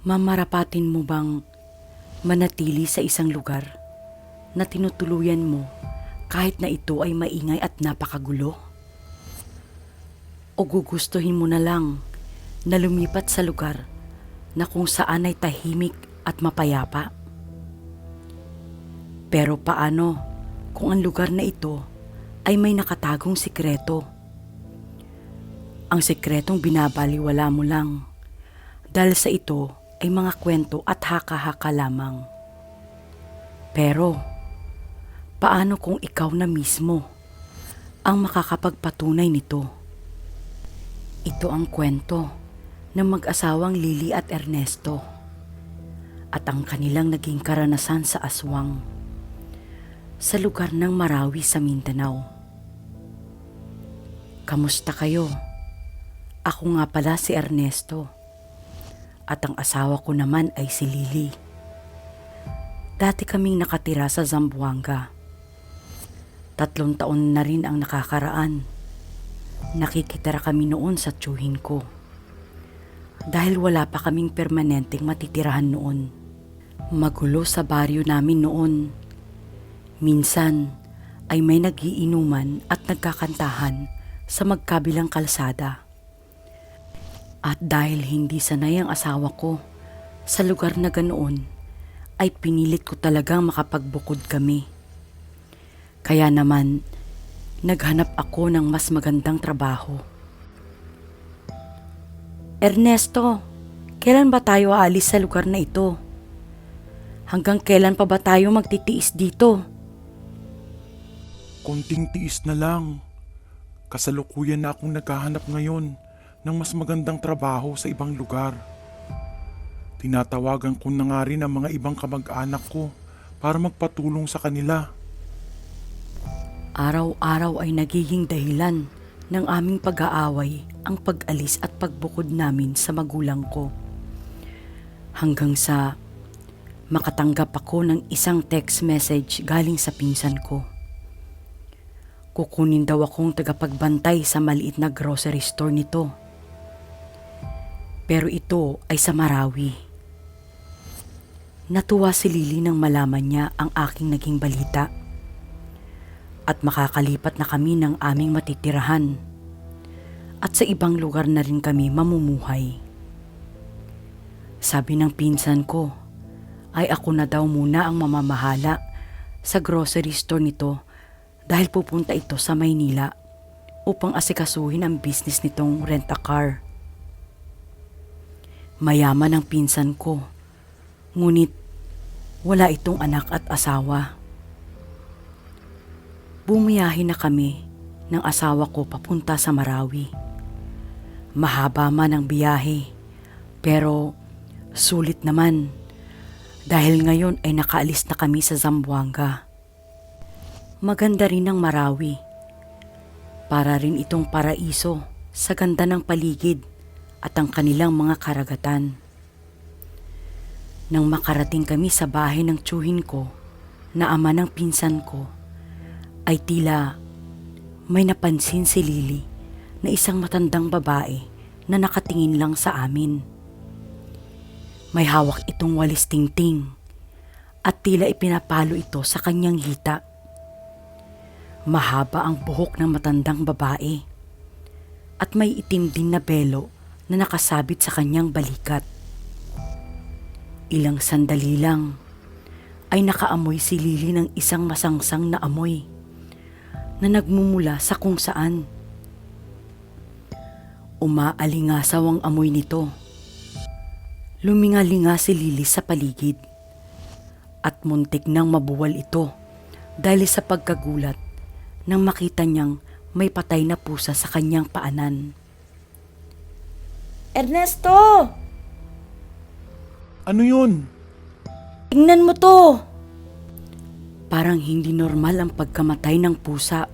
Mamarapatin mo bang manatili sa isang lugar na tinutuluyan mo kahit na ito ay maingay at napakagulo? O gugustuhin mo na lang na lumipat sa lugar na kung saan ay tahimik at mapayapa? Pero paano kung ang lugar na ito ay may nakatagong sikreto? Ang sikretong binabaliwala mo lang dahil sa ito ay mga kwento at haka-haka lamang. Pero, paano kung ikaw na mismo ang makakapagpatunay nito? Ito ang kwento ng mag-asawang Lily at Ernesto at ang kanilang naging karanasan sa aswang sa lugar ng Marawi sa Mindanao. Kamusta kayo? Ako nga pala si Ernesto at ang asawa ko naman ay si Lily. Dati kaming nakatira sa Zamboanga. Tatlong taon na rin ang nakakaraan. Nakikitira kami noon sa tsuhin ko. Dahil wala pa kaming permanenteng matitirahan noon. Magulo sa baryo namin noon. Minsan ay may nagiinuman at nagkakantahan sa magkabilang kalsada. At dahil hindi sanay ang asawa ko sa lugar na ganoon, ay pinilit ko talagang makapagbukod kami. Kaya naman, naghanap ako ng mas magandang trabaho. Ernesto, kailan ba tayo aalis sa lugar na ito? Hanggang kailan pa ba tayo magtitiis dito? Konting tiis na lang. Kasalukuyan na akong naghahanap ngayon ng mas magandang trabaho sa ibang lugar. Tinatawagan ko na nga rin ang mga ibang kamag-anak ko para magpatulong sa kanila. Araw-araw ay nagiging dahilan ng aming pag-aaway ang pag-alis at pagbukod namin sa magulang ko. Hanggang sa makatanggap ako ng isang text message galing sa pinsan ko. Kukunin daw akong tagapagbantay sa maliit na grocery store nito. Pero ito ay sa Marawi. Natuwa si Lily nang malaman niya ang aking naging balita. At makakalipat na kami ng aming matitirahan. At sa ibang lugar na rin kami mamumuhay. Sabi ng pinsan ko, ay ako na daw muna ang mamamahala sa grocery store nito dahil pupunta ito sa Maynila upang asikasuhin ang business nitong rent-a-car. Mayaman ang pinsan ko, ngunit wala itong anak at asawa. Bumiyahe na kami ng asawa ko papunta sa Marawi. Mahaba man ang biyahe, pero sulit naman dahil ngayon ay nakaalis na kami sa Zamboanga. Maganda rin ang Marawi. Para rin itong paraiso sa ganda ng paligid at ang kanilang mga karagatan. Nang makarating kami sa bahay ng tsuhin ko na ama ng pinsan ko, ay tila may napansin si Lily na isang matandang babae na nakatingin lang sa amin. May hawak itong walis tingting at tila ipinapalo ito sa kanyang hita. Mahaba ang buhok ng matandang babae at may itim din na belo na nakasabit sa kanyang balikat. Ilang sandali lang ay nakaamoy si Lily ng isang masangsang na amoy na nagmumula sa kung saan. Umaalingasaw ang amoy nito. Lumingalinga si Lily sa paligid at muntik nang mabuwal ito dahil sa pagkagulat nang makita niyang may patay na pusa sa kanyang paanan. Ernesto! Ano yun? Tingnan mo to! Parang hindi normal ang pagkamatay ng pusa.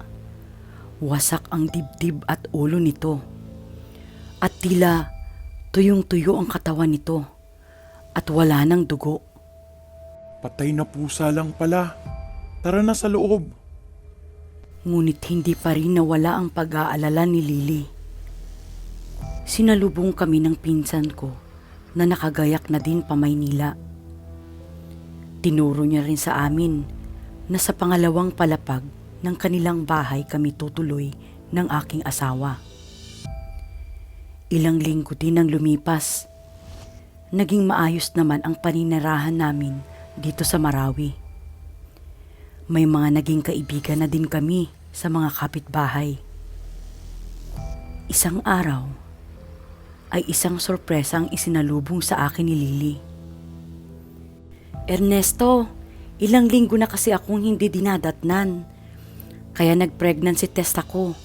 Wasak ang dibdib at ulo nito. At tila tuyong-tuyo ang katawan nito. At wala ng dugo. Patay na pusa lang pala. Tara na sa loob. Ngunit hindi pa rin nawala ang pag-aalala ni Lily. Sinalubong kami ng pinsan ko na nakagayak na din pa Maynila. Tinuro niya rin sa amin na sa pangalawang palapag ng kanilang bahay kami tutuloy ng aking asawa. Ilang linggo din ang lumipas. Naging maayos naman ang paninirahan namin dito sa Marawi. May mga naging kaibigan na din kami sa mga kapitbahay. Isang araw ay isang sorpresa ang isinalubong sa akin ni Lily. Ernesto, ilang linggo na kasi akong hindi dinadatnan. Kaya nag-pregnancy test ako.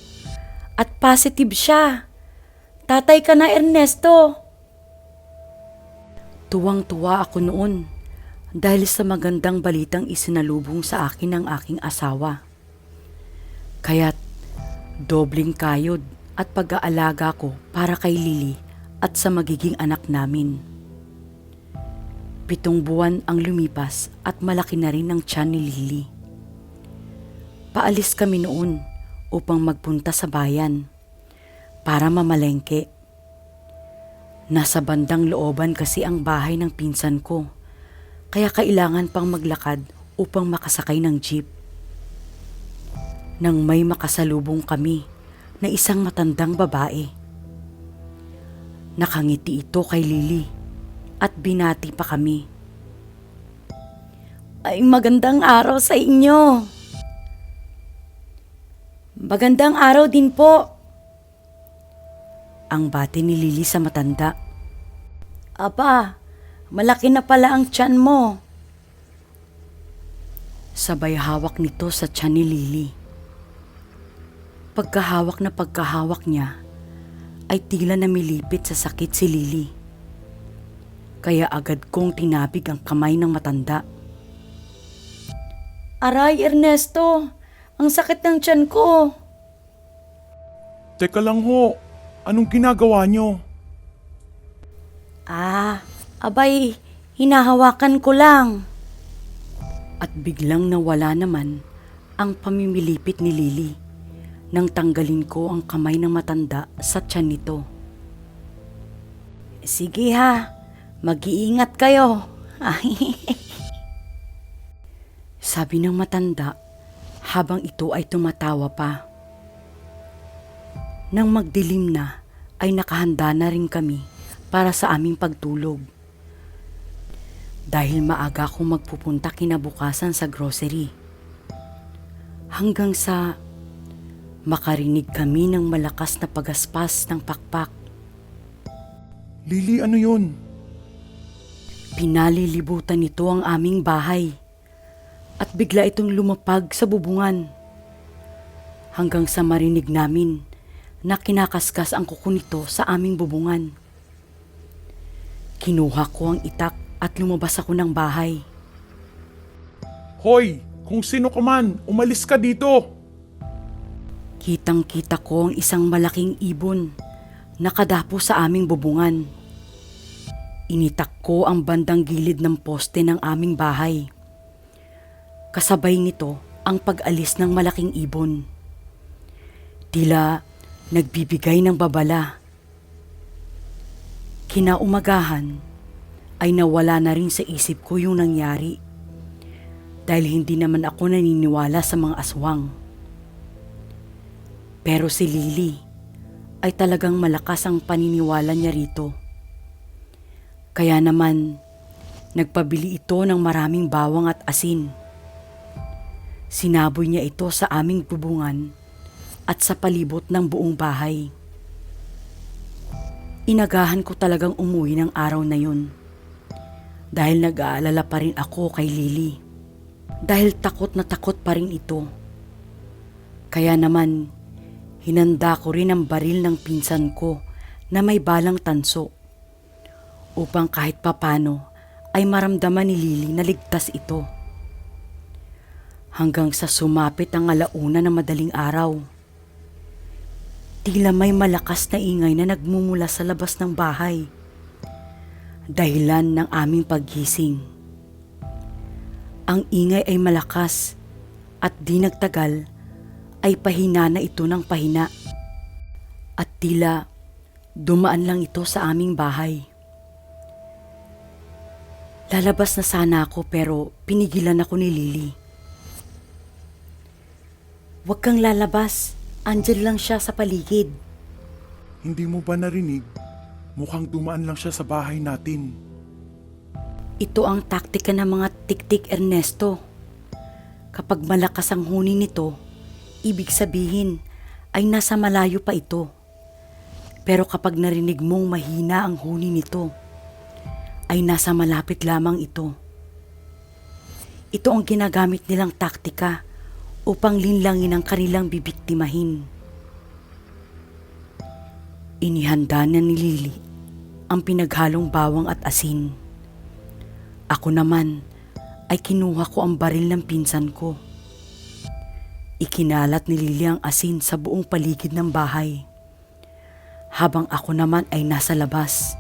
At positive siya. Tatay ka na Ernesto. Tuwang-tuwa ako noon dahil sa magandang balitang isinalubong sa akin ng aking asawa. Kaya't dobling kayod at pag-aalaga ko para kay Lily at sa magiging anak namin. Pitong buwan ang lumipas at malaki na rin ang tiyan ni Lily. Paalis kami noon upang magpunta sa bayan para mamalengke. Nasa bandang looban kasi ang bahay ng pinsan ko, kaya kailangan pang maglakad upang makasakay ng jeep. Nang may makasalubong kami na isang matandang babae. Nakangiti ito kay Lily at binati pa kami. Ay magandang araw sa inyo. Magandang araw din po. Ang bati ni Lily sa matanda. Aba, malaki na pala ang tiyan mo. Sabay hawak nito sa tiyan ni Lily. Pagkahawak na pagkahawak niya, ay tila namilipit sa sakit si Lily. Kaya agad kong tinabig ang kamay ng matanda. Aray, Ernesto! Ang sakit ng tiyan ko! Teka lang ho, anong ginagawa nyo? Ah, abay, hinahawakan ko lang. At biglang nawala naman ang pamimilipit ni Lily nang tanggalin ko ang kamay ng matanda sa tiyan nito. Sige ha, mag-iingat kayo. Sabi ng matanda habang ito ay tumatawa pa. Nang magdilim na, ay nakahanda na rin kami para sa aming pagtulog. Dahil maaga akong magpupunta kinabukasan sa grocery. Hanggang sa makarinig kami ng malakas na pagaspas ng pakpak. Lily, ano yun? Pinalilibutan nito ang aming bahay at bigla itong lumapag sa bubungan. Hanggang sa marinig namin na kinakaskas ang kuko nito sa aming bubungan. Kinuha ko ang itak at lumabas ako ng bahay. Hoy, kung sino ka man, umalis ka dito! Kitang kita ko ang isang malaking ibon nakadapo sa aming bubungan. Initak ko ang bandang gilid ng poste ng aming bahay. Kasabay nito ang pag-alis ng malaking ibon. Tila nagbibigay ng babala. Kinaumagahan ay nawala na rin sa isip ko yung nangyari dahil hindi naman ako naniniwala sa mga aswang. Pero si Lily ay talagang malakas ang paniniwala niya rito. Kaya naman, nagpabili ito ng maraming bawang at asin. Sinaboy niya ito sa aming bubungan at sa palibot ng buong bahay. Inagahan ko talagang umuwi ng araw na yun. Dahil nag-aalala pa rin ako kay Lily. Dahil takot na takot pa rin ito. Kaya naman, hinanda ko rin ang baril ng pinsan ko na may balang tanso upang kahit papano ay maramdaman ni Lily na ligtas ito. Hanggang sa sumapit ang alauna ng madaling araw. Tila may malakas na ingay na nagmumula sa labas ng bahay. Dahilan ng aming paggising. Ang ingay ay malakas at di nagtagal ay pahina na ito ng pahina. At tila dumaan lang ito sa aming bahay. Lalabas na sana ako pero pinigilan ako ni Lily. Huwag kang lalabas. Andyan lang siya sa paligid. Hindi mo ba narinig? Mukhang dumaan lang siya sa bahay natin. Ito ang taktika ng mga tiktik Ernesto. Kapag malakas ang huni nito, ibig sabihin ay nasa malayo pa ito. Pero kapag narinig mong mahina ang huni nito, ay nasa malapit lamang ito. Ito ang ginagamit nilang taktika upang linlangin ang kanilang bibiktimahin. Inihanda na ni Lily ang pinaghalong bawang at asin. Ako naman ay kinuha ko ang baril ng pinsan ko. Ikinalat ni Lily ang asin sa buong paligid ng bahay. Habang ako naman ay nasa labas.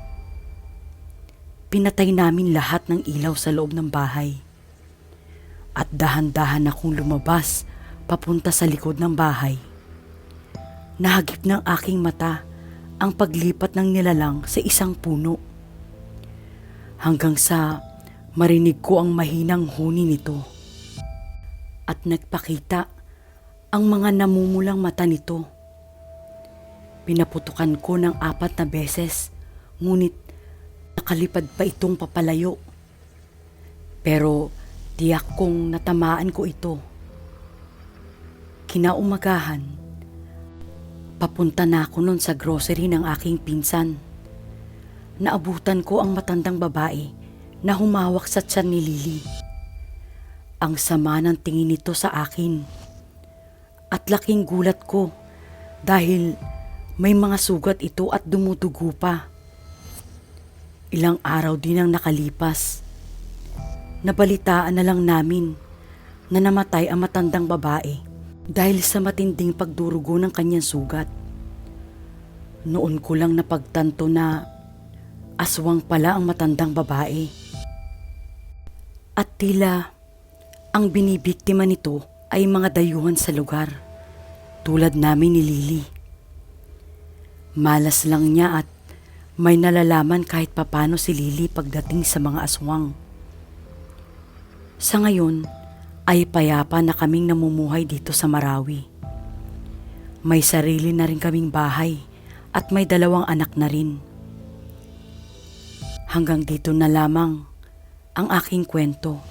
Pinatay namin lahat ng ilaw sa loob ng bahay. At dahan-dahan akong lumabas papunta sa likod ng bahay. Nahagip ng aking mata ang paglipat ng nilalang sa isang puno. Hanggang sa marinig ko ang mahinang huni nito. At nagpakita ang mga namumulang mata nito. Pinaputukan ko ng apat na beses, ngunit nakalipad pa itong papalayo. Pero tiyak kong natamaan ko ito. Kinaumagahan, papunta na ako nun sa grocery ng aking pinsan. Naabutan ko ang matandang babae na humawak sa tiyan ni Lily. Ang sama ng tingin nito sa akin. At laking gulat ko dahil may mga sugat ito at dumudugo pa. Ilang araw din ang nakalipas. Nabalitaan na lang namin na namatay ang matandang babae dahil sa matinding pagdurugo ng kanyang sugat. Noon ko lang napagtanto na aswang pala ang matandang babae. At tila ang binibiktima nito ay mga dayuhan sa lugar tulad namin ni Lily. Malas lang niya at may nalalaman kahit papano si Lily pagdating sa mga aswang. Sa ngayon ay payapa na kaming namumuhay dito sa Marawi. May sarili na rin kaming bahay at may dalawang anak na rin. Hanggang dito na lamang ang aking kwento.